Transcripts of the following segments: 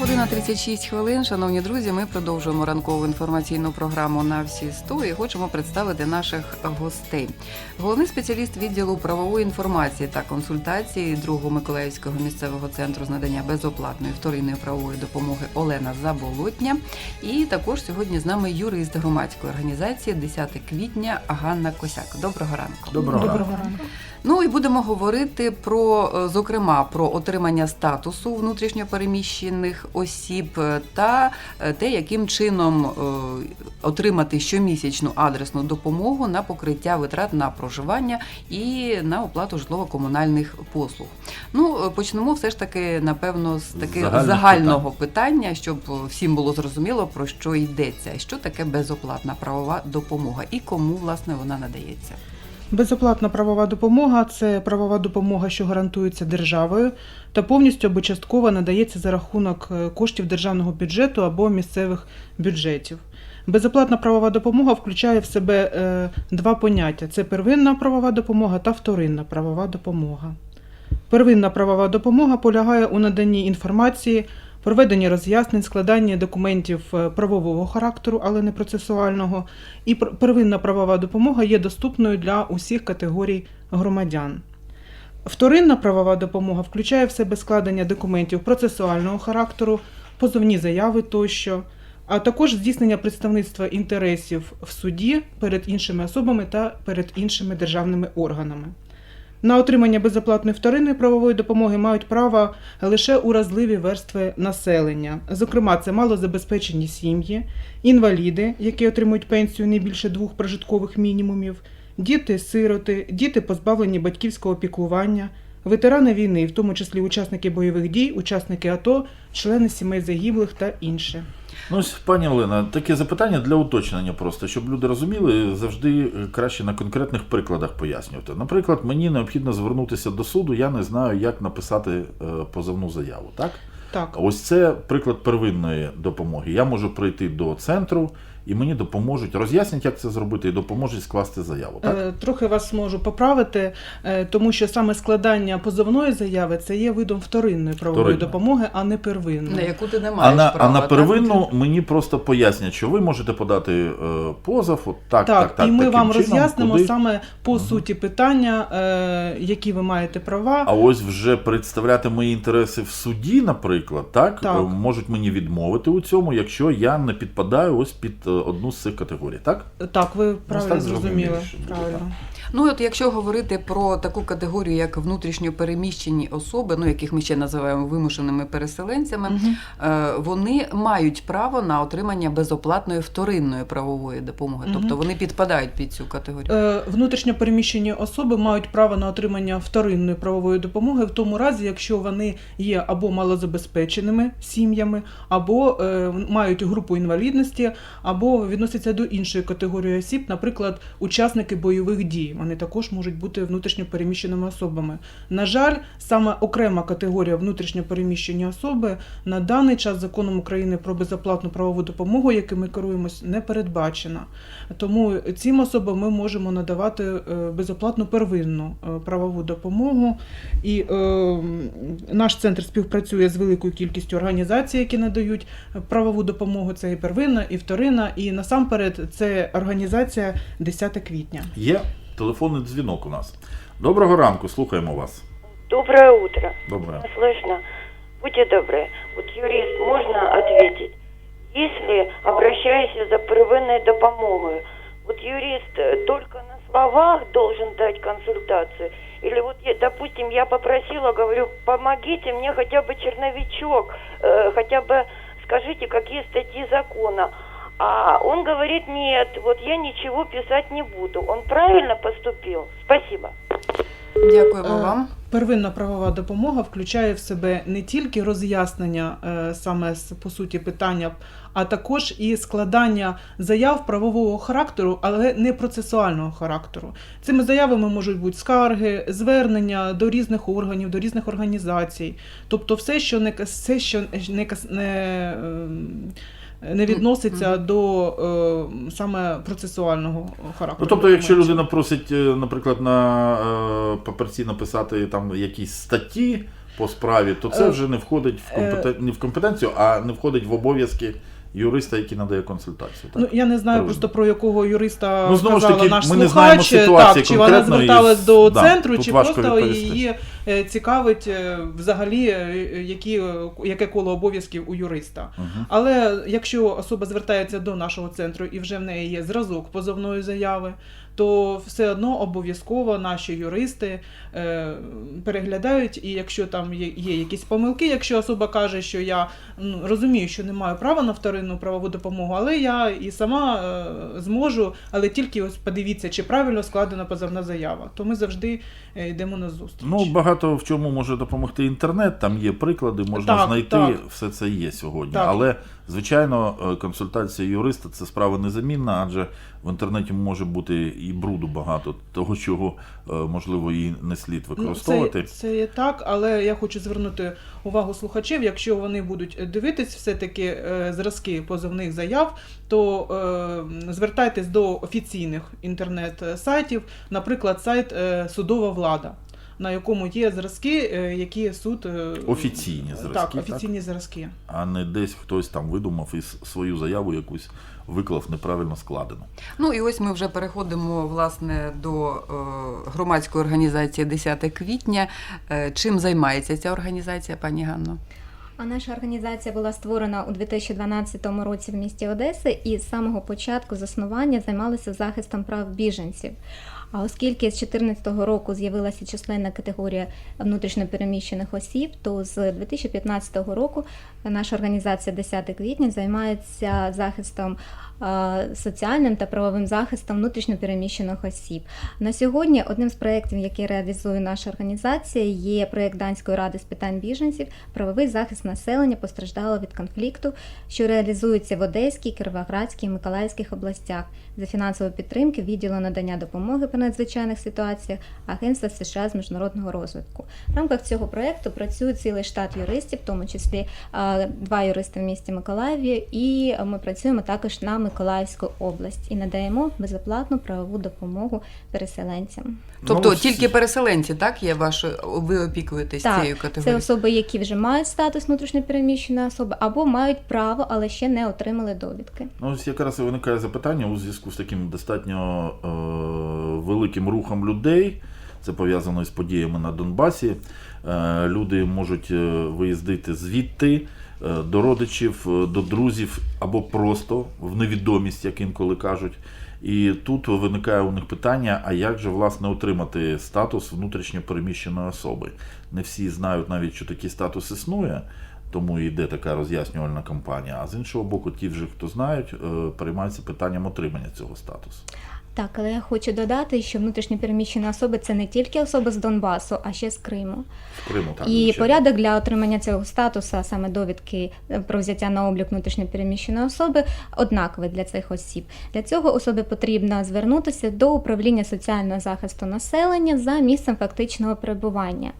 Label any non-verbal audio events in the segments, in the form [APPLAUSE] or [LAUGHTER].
Година 36 хвилин. Шановні друзі, ми продовжуємо ранкову інформаційну програму на всі 100 і хочемо представити наших гостей. Головний спеціаліст відділу правової інформації та консультації другого Миколаївського місцевого центру з надання безоплатної вторинної правової допомоги Олена Заболотня. І також сьогодні з нами юрист громадської організації 10 квітня Ганна Косяк. Доброго ранку. Доброго, Доброго ранку. Ну і будемо говорити про, е, зокрема, про отримання статусу внутрішньопереміщених осіб е, та е, те, яким чином отримати щомісячну адресну допомогу на покриття витрат на проживання і на оплату житлово-комунальних послуг. Ну, почнемо все ж таки, напевно, з таки Загальних загального питання, щоб всім було зрозуміло про що йдеться, що таке безоплатна правова допомога і кому власне вона надається. Безоплатна правова допомога це правова допомога, що гарантується державою та повністю або частково надається за рахунок е, коштів державного бюджету або місцевих бюджетів. Безоплатна правова допомога включає в себе е, два поняття: це первинна правова допомога та вторинна правова допомога. Первинна правова допомога полягає у наданні інформації, проведенні роз'яснень, складанні документів е, правового характеру, але не процесуального. І первинна правова допомога є доступною для усіх категорій громадян. Вторинна правова допомога включає в себе складення документів процесуального характеру, позовні заяви тощо, а також здійснення представництва інтересів в суді перед іншими особами та перед іншими державними органами. На отримання безоплатної вторинної правової допомоги мають право лише уразливі верстви населення. Зокрема, це малозабезпечені сім'ї, інваліди, які отримують пенсію не більше двох прожиткових мінімумів, діти, сироти, діти, позбавлені батьківського піклування, ветерани війни, в тому числі учасники бойових дій, учасники АТО, члени сімей загиблих та інше. Ну, ось, пані Олена, таке запитання для уточнення просто, щоб люди розуміли, завжди е, краще на конкретних прикладах пояснювати. Наприклад, мені необхідно звернутися до суду, я не знаю, як написати е, позовну заяву. Так? Так, Ось це приклад первинної допомоги. Я можу прийти до центру і мені допоможуть, роз'яснять, як це зробити, і допоможуть скласти заяву. Так? Е, Трохи вас можу поправити, е, тому що саме складання позовної заяви це є видом вторинної правової Вторинної. допомоги, а не На первинної. яку ти не маєш А на, права, а на так? мені просто пояснять, що ви можете подати е, позов, от так, так, Так, так, і ми таким вам чином, роз'яснимо куди. саме по Мгм. суті питання, е, які ви маєте права. А ось вже представляти мої інтереси в суді, наприклад, так, Так. можуть мені відмовити у цьому, якщо я не підпадаю ось під е, одну з цих категорій, так? Так, ви правильно так зрозуміли. Правильно. Ну от якщо говорити про таку категорію, як внутрішньо переміщені особи, ну яких ми ще називаємо вимушеними переселенцями, е, вони мають право на отримання безоплатної вторинної правової допомоги. Мгм. Тобто вони підпадають під цю категорію. Е, Внутрішньо переміщені особи мають право на отримання вторинної правової допомоги в тому разі, якщо вони є або малозабезпеченими сім'ями, або е, мають групу інвалідності, або відносяться до іншої категорії осіб, наприклад, учасники бойових дій. Вони також можуть бути внутрішньо переміщеними особами. На жаль, саме окрема категорія внутрішньо переміщені особи на даний час законом України про безоплатну правову допомогу, яким ми керуємось, не передбачена. Тому цим особам ми можемо надавати е, безоплатну первинну е, правову допомогу. І е, наш центр співпрацює з великою кількістю організацій, які надають правову допомогу. Це і первинна, і вторинна. І насамперед це організація 10 квітня. Є телефонний дзвінок у нас. Доброго ранку, слухаємо вас. Доброе утро. Добре. Слышно? Будьте добры. Вот юрист, можно ответить? Если обращаюсь за первинной допомогой, вот юрист э, только на словах должен дать консультацию? Или вот, я- допустим, я попросила, говорю, помогите мне хотя бы черновичок, э, хотя бы скажите, какие статьи закона. А он говорит, нет, вот я ничего писать не буду. Он правильно поступил? Спасибо. Дякуємо Е, вам. Первинна правова допомога включає в себе не тільки роз'яснення е, саме з по суті питання, а також і складання заяв правового характеру, але не процесуального характеру. Цими заявами можуть бути скарги, звернення до різних органів, до різних організацій, тобто все, що не все, що не не, ем, не відноситься до е, саме процесуального характеру. Ну, тобто, якщо людина просить, е, наприклад, на е, паперці написати там якісь статті, по справі, то це Е, вже не входить в компетен... не в компетенцію, а не входить в обов'язки юриста, який надає консультацію. Так? Ну я не знаю Приблизно. просто про якого юриста Ну, знову ж казала таки, наш ми не слухач, знаємо ситуації так, чи вона конкретної, зверталась до да, центру, тут чи важко просто відповісти. її е, цікавить е, взагалі, е, які, е, яке коло обов'язків у юриста. Мгм. Але якщо особа звертається до нашого центру і вже в неї є зразок позовної заяви, то все одно обов'язково наші юристи е, переглядають, і якщо там є, є якісь помилки, якщо особа каже, що я ну, розумію, що не маю права на вторинну правову допомогу, але я і сама е, зможу, але тільки ось подивіться, чи правильно складена позовна заява, то ми завжди е, йдемо на зустріч. Ну, багато в чому може допомогти інтернет, там є приклади, можна Так, знайти, так. все це є сьогодні. Так. Але, звичайно, е, консультація юриста це справа незамінна, адже в інтернеті може бути і бруду багато, того, чого, е, можливо, і не слід Ну, використовувати. Це, це є так, але я хочу звернути увагу слухачів. Якщо вони будуть дивитись все-таки е, зразки позовних заяв, то е, звертайтесь до офіційних інтернет-сайтів, наприклад, сайт е, Судова влада. На якому є зразки, е, які суд е, Офіційні зразки, так, так? офіційні зразки. А не десь хтось там видумав і свою заяву якусь виклав неправильно складену. Ну і ось ми вже переходимо власне до е, громадської організації 10 квітня. Чим займається ця організація, пані Ганно? А наша організація була створена у 2012 році в місті Одеси і з самого початку заснування займалася захистом прав біженців. А оскільки з 2014 року з'явилася численна категорія внутрішньопереміщених осіб, то з 2015 року наша організація 10 квітня займається захистом соціальним та правовим захистом внутрішньопереміщених осіб. На сьогодні одним з проєктів, який реалізує наша організація, є проєкт Данської ради з питань біженців, правовий захист населення постраждалого від конфлікту, що реалізується в Одеській, Кіровоградській, Миколаївських областях за фінансової підтримки відділу надання допомоги надзвичайних ситуаціях Агентства США з міжнародного розвитку. В рамках цього проєкту працює цілий штат юристів, в тому числі два юристи в місті Миколаєві, і ми працюємо також на Миколаївську область і надаємо безоплатну правову допомогу переселенцям. Тобто Ну, тільки переселенці, так, є ваші, ви опікуєтесь Так, цією Це особи, які вже мають статус внутрішньопереміщеної особи, або мають право, але ще не отримали довідки. Ну, ось якраз виникає запитання у зв'язку з таким достатньо е, великим рухом людей. Це пов'язано із подіями на Донбасі. Е, люди можуть е, виїздити звідти е, до родичів, до друзів або просто в невідомість, як інколи кажуть. І тут виникає у них питання: а як же власне отримати статус внутрішньо переміщеної особи? Не всі знають навіть, що такий статус існує, тому йде така роз'яснювальна кампанія. А з іншого боку, ті вже, хто знають, переймаються питанням отримання цього статусу. Так, але я хочу додати, що внутрішньопереміщені особи це не тільки особи з Донбасу, а ще з Криму. В Криму так І порядок для отримання цього статусу, саме довідки е, про взяття на облік внутрішньопереміщеної особи, однаковий для цих осіб. Для цього особі потрібно звернутися до управління соціального захисту населення за місцем фактичного перебування.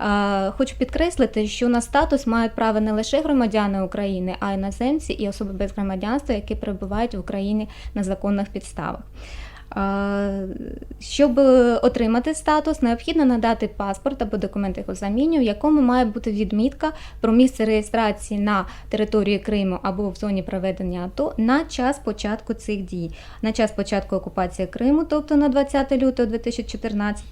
Е, Хочу підкреслити, що на статус мають право не лише громадяни України, а й іноземці і особи без громадянства, які перебувають в Україні на законних підставах. Е, Щоб отримати статус, необхідно надати паспорт або документ його заміню, в якому має бути відмітка про місце реєстрації на території Криму або в зоні проведення АТО на час початку цих дій, на час початку окупації Криму, тобто на 20 лютого 2014,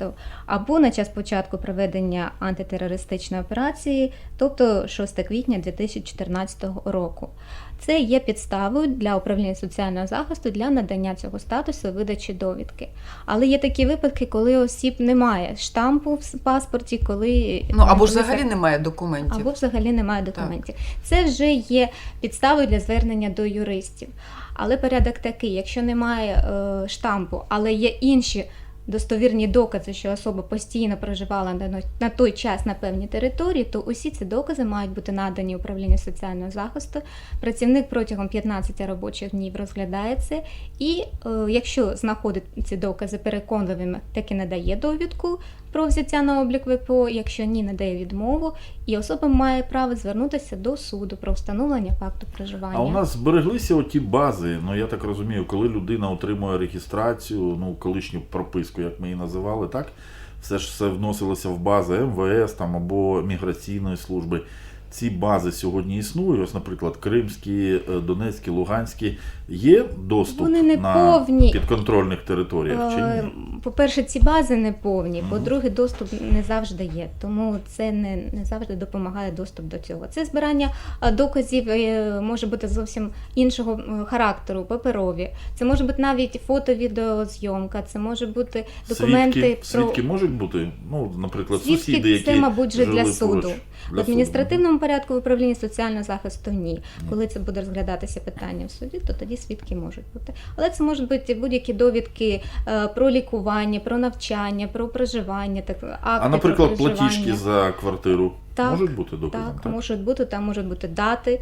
або на час початку проведення антитерористичної операції, тобто 6 квітня 2014 року. Це є підставою для управління соціального захисту для надання цього статусу видачі довідки. Але є такі випадки, коли осіб немає штампу в паспорті, коли Ну або ж взагалі немає документів. або взагалі немає документів. Це вже є підставою для звернення до юристів. Але порядок такий: якщо немає е, штампу, але є інші достовірні докази, що особа постійно проживала на, той час на певній території, то усі ці докази мають бути надані управлінню соціального захисту. Працівник протягом 15 робочих днів розглядає це, і е, якщо знаходить ці докази переконливими, так і надає довідку про взяття на облік ВПО, якщо ні, надає відмову, і особа має право звернутися до суду про встановлення факту проживання. А у нас збереглися оті бази. Ну я так розумію, коли людина отримує реєстрацію, ну колишню прописку, як ми її називали, так все ж все вносилося в бази МВС там, або міграційної служби. Ці бази сьогодні існують. Ось, наприклад, Кримські, е, Донецькі, Луганські. Є доступ Вони не на повні. підконтрольних територіях чи Е, ні? По-перше, ці бази не повні. Мгм. По-друге, доступ не завжди є, тому це не, не завжди допомагає доступ до цього. Це збирання е, доказів е, може бути зовсім іншого е, характеру, паперові. Це може бути навіть фото-відеозйомка, це може бути документи свідки, про свідки можуть бути, ну, наприклад, Свідки сусіди, які це, мабуть, вже жили для суду. поруч. В адміністративному порядку в управлінні соціального захисту ні. Коли це буде розглядатися питання в суді, то тоді свідки можуть бути. Але це можуть бути будь-які довідки е, про лікування, про навчання, про проживання, так акти А, наприклад, про платіжки за квартиру Так, можуть бути доказом? так, можуть бути, там можуть бути дати,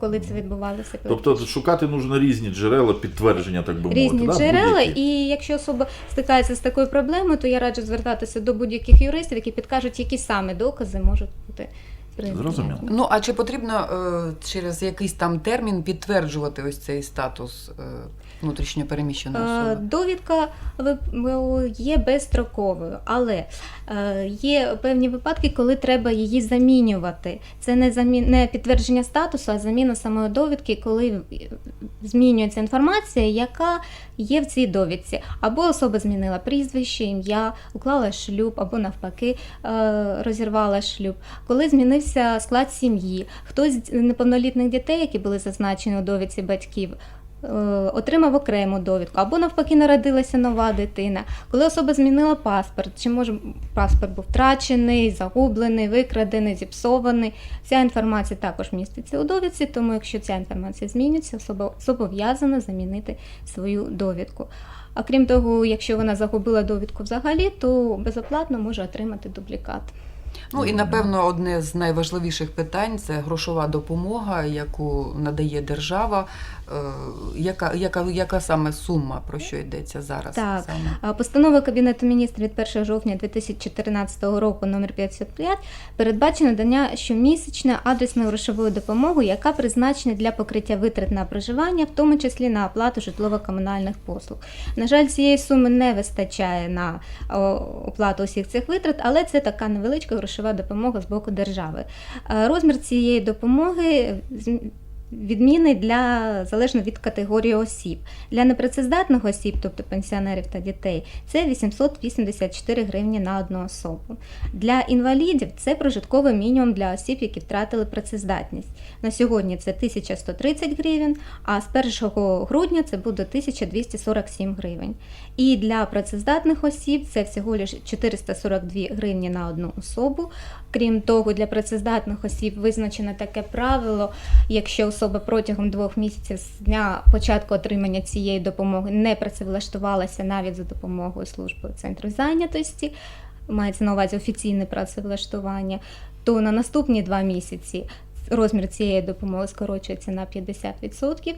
коли це відбувалося. Тобто шукати нужно різні джерела підтвердження, так би Різні мовити. джерела, да, будь-які. і якщо особа стикається з такою проблемою, то я раджу звертатися до будь-яких юристів, які підкажуть, які саме докази можуть бути. Зрозуміло. Ну а чи потрібно е, через якийсь там термін підтверджувати ось цей статус е, внутрішньо переміщеної Е, особи? Довідка ви- є безстроковою, але е, є певні випадки, коли треба її замінювати. Це не замі... не підтвердження статусу, а заміна самої довідки, коли змінюється інформація, яка є в цій довідці. Або особа змінила прізвище, ім'я, уклала шлюб, або навпаки е, розірвала шлюб. Коли змінився склад сім'ї, хтось з неповнолітних дітей, які були зазначені у довідці батьків, отримав окрему довідку, або навпаки народилася нова дитина. Коли особа змінила паспорт, чи може паспорт був втрачений, загублений, викрадений, зіпсований. Ця інформація також міститься у довідці, тому якщо ця інформація змінюється, особа зобов'язана замінити свою довідку. А крім того, якщо вона загубила довідку взагалі, то безоплатно може отримати дублікат. Ну і напевно одне з найважливіших питань це грошова допомога, яку надає держава. Е, Яка, яка, яка саме сума про що йдеться зараз? Так. Саме? Постанова Кабінету міністрів від 1 жовтня 2014 року номер 505 передбачено надання щомісячної адресної грошової допомоги, яка призначена для покриття витрат на проживання, в тому числі на оплату житлово-комунальних послуг. На жаль, цієї суми не вистачає на оплату усіх цих витрат, але це така невеличка грошова допомога з боку держави. Е, Розмір цієї допомоги відмінний для залежно від категорії осіб. Для непрацездатних осіб, тобто пенсіонерів та дітей, це 884 гривні на одну особу. Для інвалідів це прожитковий мінімум для осіб, які втратили працездатність. На сьогодні це 1130 гривень, а з 1 грудня це буде 1247 гривень. І для працездатних осіб це всього лише 442 гривні на одну особу. Крім того, для працездатних осіб визначено таке правило, якщо особа протягом двох місяців з дня початку отримання цієї допомоги не працевлаштувалася навіть за допомогою служби центру зайнятості, мається на увазі офіційне працевлаштування, то на наступні два місяці розмір цієї допомоги скорочується на 50%.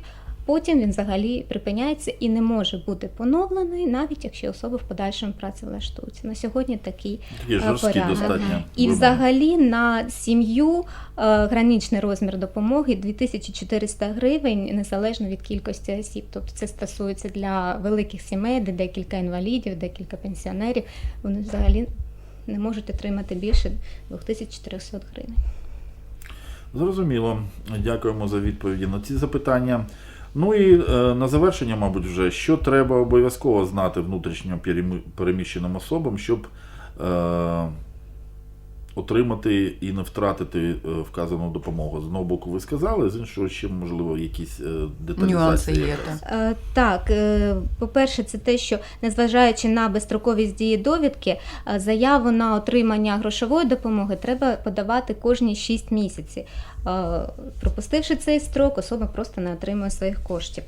Потім він взагалі припиняється і не може бути поновлений, навіть якщо особа в подальшому працевлаштується. На сьогодні такий е, порядок. І взагалі на сім'ю е, граничний розмір допомоги 2400 гривень незалежно від кількості осіб. Тобто це стосується для великих сімей, де декілька інвалідів, декілька пенсіонерів. Вони взагалі не можуть отримати більше 2400 гривень. Зрозуміло. Дякуємо за відповіді на ці запитання. Ну і е, на завершення, мабуть, вже що треба обов'язково знати внутрішньо переміщеним особам, щоб е, отримати і не втратити е, вказану допомогу. З одного боку, ви сказали, з іншого ще можливо якісь е, деталізації. Нюанси є, так. Е, Так, по-перше, це те, що незважаючи на безстроковість дії довідки, заяву на отримання грошової допомоги треба подавати кожні 6 місяців. Пропустивши цей строк, особа просто не отримує своїх коштів.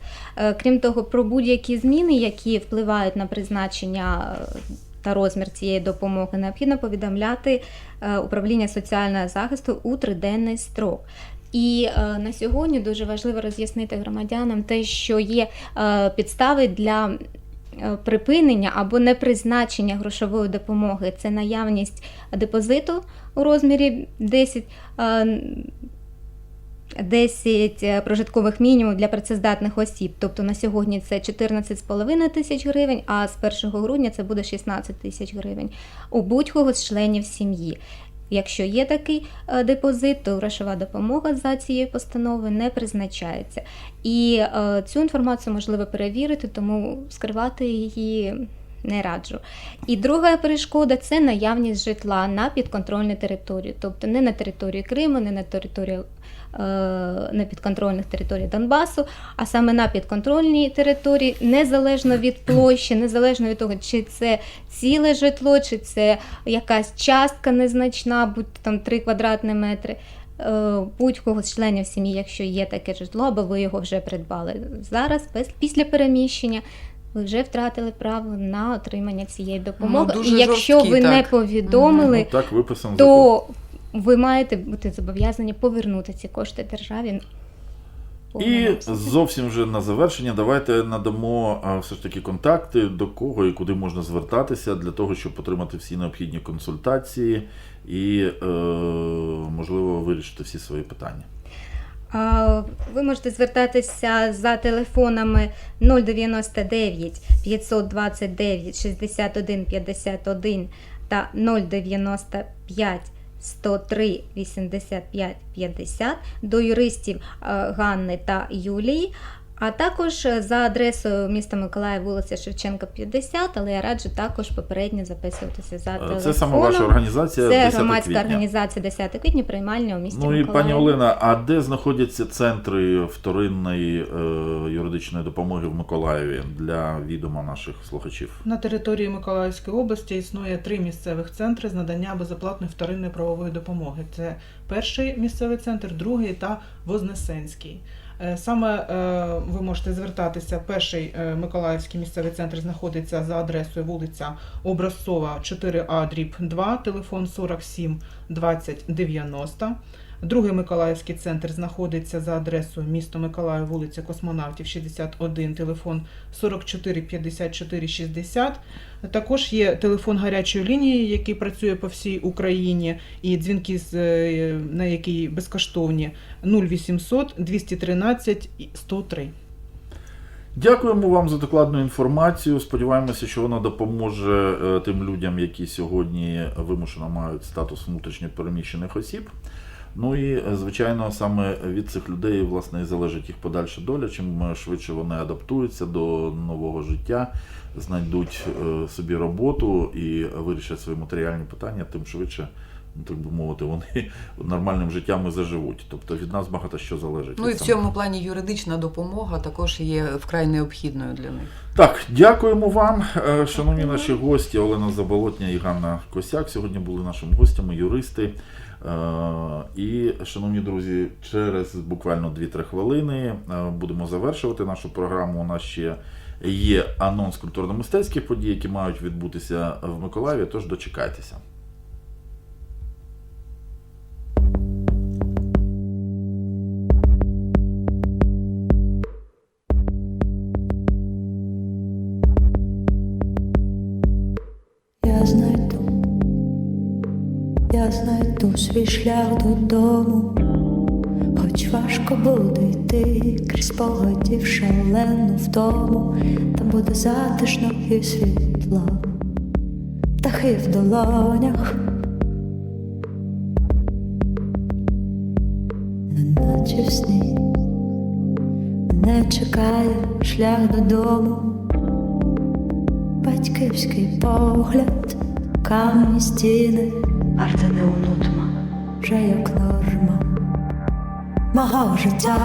Крім того, про будь-які зміни, які впливають на призначення та розмір цієї допомоги, необхідно повідомляти е, управління соціального захисту у триденний строк. І е, на сьогодні дуже важливо роз'яснити громадянам те, що є е, підстави для припинення або непризначення грошової допомоги. Це наявність депозиту у розмірі 10 е, 10 прожиткових мінімумів для працездатних осіб. Тобто на сьогодні це 14,5 тисяч гривень, а з 1 грудня це буде 16 тисяч гривень у будь-кого з членів сім'ї. Якщо є такий е, депозит, то грошова допомога за цією постановою не призначається. І е, цю інформацію можливо перевірити, тому скривати її не раджу. І друга перешкода це наявність житла на підконтрольній території, тобто не на території Криму, не на території е, на підконтрольних територій Донбасу, а саме на підконтрольній території, незалежно від площі, незалежно від того, чи це ціле житло, чи це якась частка незначна, будь там 3 квадратні метри. Е, Будь-кого з членів сім'ї, якщо є таке житло, або ви його вже придбали зараз, після переміщення, ви вже втратили право на отримання цієї допомоги. Ну, дуже І якщо жорсткі, ви не повідомили, Ну, так виписано закон. то ви маєте бути зобов'язані повернути ці кошти державі. І зовсім вже на завершення давайте надамо все ж таки контакти, до кого і куди можна звертатися для того, щоб отримати всі необхідні консультації і, е, можливо, вирішити всі свої питання. Ви можете звертатися за телефонами 099 529 61 51 та 095 103 85 50 до юристів е, Ганни та Юлії. А також е, за адресою міста Миколаїв, вулиця Шевченка, 50, але я раджу також попередньо записуватися за Е, телефоном. Це саме ваша організація. Це 10 громадська квітня. організація 10 квітня, приймальня у місті Ну і Миколаїв. пані Олена, а де знаходяться центри вторинної е, юридичної допомоги в Миколаєві для відома наших слухачів? На території Миколаївської області існує три місцевих центри з надання безоплатної вторинної правової допомоги. Це перший місцевий центр, другий та Вознесенський. Е, Саме е, ви можете звертатися. Перший е, Миколаївський місцевий центр знаходиться за адресою вулиця Образцова, 4А дріб 2, телефон 47 20 90. Другий Миколаївський центр знаходиться за адресою місто Миколаїв, вулиця Космонавтів, 61, телефон 44 54 60. Також є телефон гарячої лінії, який працює по всій Україні, і дзвінки, е, на який безкоштовні 0800 213 103. Дякуємо вам за докладну інформацію. Сподіваємося, що вона допоможе е, тим людям, які сьогодні вимушено мають статус внутрішньопереміщених осіб. Ну і е, звичайно, саме від цих людей власне і залежить їх подальша доля. Чим е, швидше вони адаптуються до нового життя, знайдуть е, собі роботу і вирішать свої матеріальні питання, тим швидше, так би мовити, вони [LAUGHS] нормальним життям і заживуть. Тобто від нас багато що залежить. Ну і в цьому плані юридична допомога також є вкрай необхідною для них. Так, дякуємо вам, е, шановні наші гості. Олена Заболотня і Ганна Косяк сьогодні були нашими гостями, юристи. Е, І, шановні друзі, через буквально 2-3 хвилини е, будемо завершувати нашу програму. У нас ще є анонс культурно-мистецьких подій, які мають відбутися в Миколаєві, тож дочекайтеся. Знайду свій шлях додому, хоч важко буде йти крізь спогадів шалену вдому, там буде затишно і світло, птахи в долонях, неначе в сні, мене чекає шлях додому. Батьківський погляд, камні стіни, а це не унутма, вже як норма мого життя.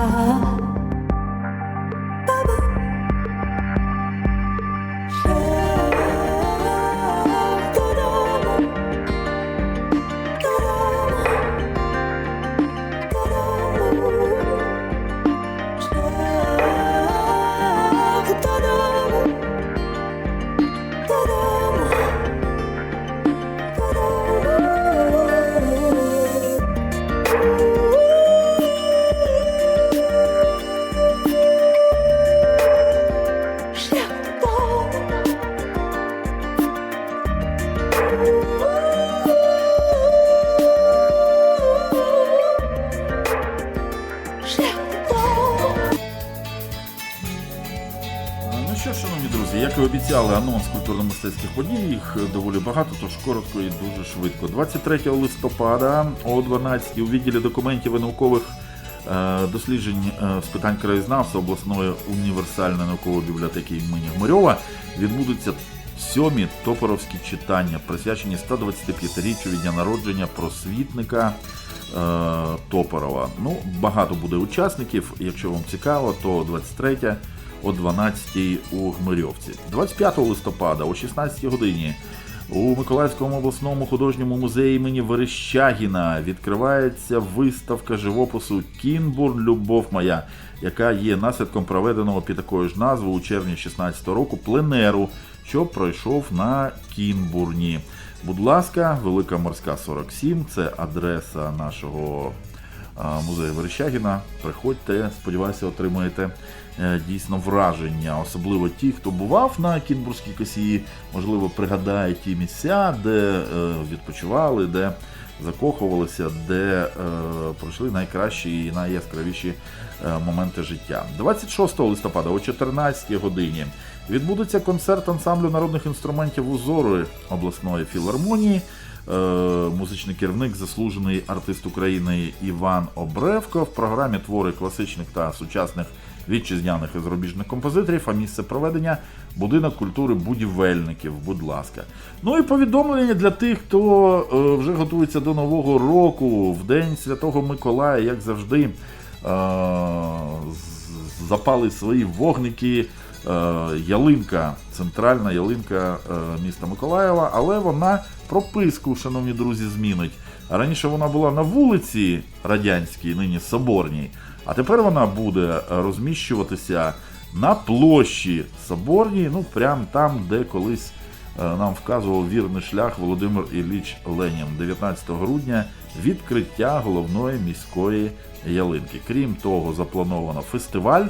Обіцяли, анонс культурно-мистецьких подій, їх доволі багато, тож коротко і дуже швидко. 23 листопада о 12 у відділі документів і наукових е, досліджень е, з питань краєзнавства обласної універсальної наукової бібліотеки імені Гмирьова відбудуться сьомі топоровські читання, присвячені 125-річчю від дня народження просвітника е, Топорова. Ну, багато буде учасників. Якщо вам цікаво, то 23 о 12 у Гмирьовці. 25 листопада о 16 годині у Миколаївському обласному художньому музеї імені Верещагіна відкривається виставка живопису Кінбурн Любов моя, яка є наслідком проведеного під такою ж назвою у червні 16 року пленеру, що пройшов на Кінбурні. Будь ласка, Велика Морська 47, це адреса нашого музею Верещагіна. Приходьте, сподіваюся, отримаєте дійсно враження. Особливо ті, хто бував на Кінбурзькій косії, можливо, пригадає ті місця, де е, відпочивали, де закохувалися, де е, пройшли найкращі і найяскравіші е, моменти життя. 26 листопада о 14 годині відбудеться концерт ансамблю народних інструментів Узори обласної філармонії. Е, музичний керівник, заслужений артист України Іван Обревко. В програмі твори класичних та сучасних вітчизняних і зарубіжних композиторів, а місце проведення будинок культури будівельників. Будь ласка. Ну і повідомлення для тих, хто е, вже готується до Нового року в День Святого Миколая, як завжди, е, запали свої вогники. Е, ялинка, центральна ялинка міста Миколаєва, але вона прописку, шановні друзі, змінить. Раніше вона була на вулиці Радянській, нині Соборній, а тепер вона буде розміщуватися на площі Соборній, ну прямо там, де колись е, нам вказував вірний шлях Володимир Ілліч Ленін. 19 грудня відкриття головної міської ялинки. Крім того, заплановано фестиваль.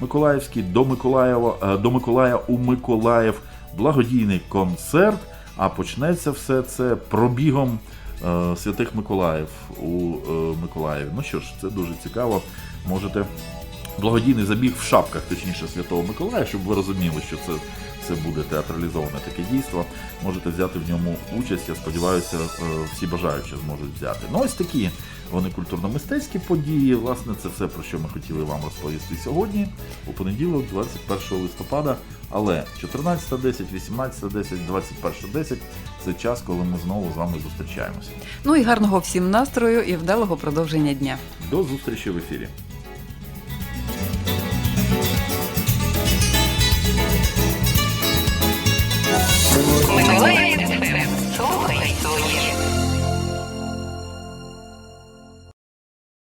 Миколаївський до Миколаєва е, до Миколая у Миколаїв, благодійний концерт. А почнеться все це пробігом е, святих Миколаїв у е, Миколаєві. Ну що ж, це дуже цікаво. Можете благодійний забіг в шапках, точніше, Святого Миколая, щоб ви розуміли, що це, це буде театралізоване таке дійство. Можете взяти в ньому участь. Я сподіваюся, е, всі бажаючі зможуть взяти. Ну, ось такі вони культурно-мистецькі події. Власне, це все про що ми хотіли вам розповісти сьогодні, у понеділок, 21 листопада. Але 14.10, 18.10, 21.10 це час, коли ми знову з вами зустрічаємося. Ну і гарного всім настрою і вдалого продовження дня. До зустрічі в ефірі. Миколаїв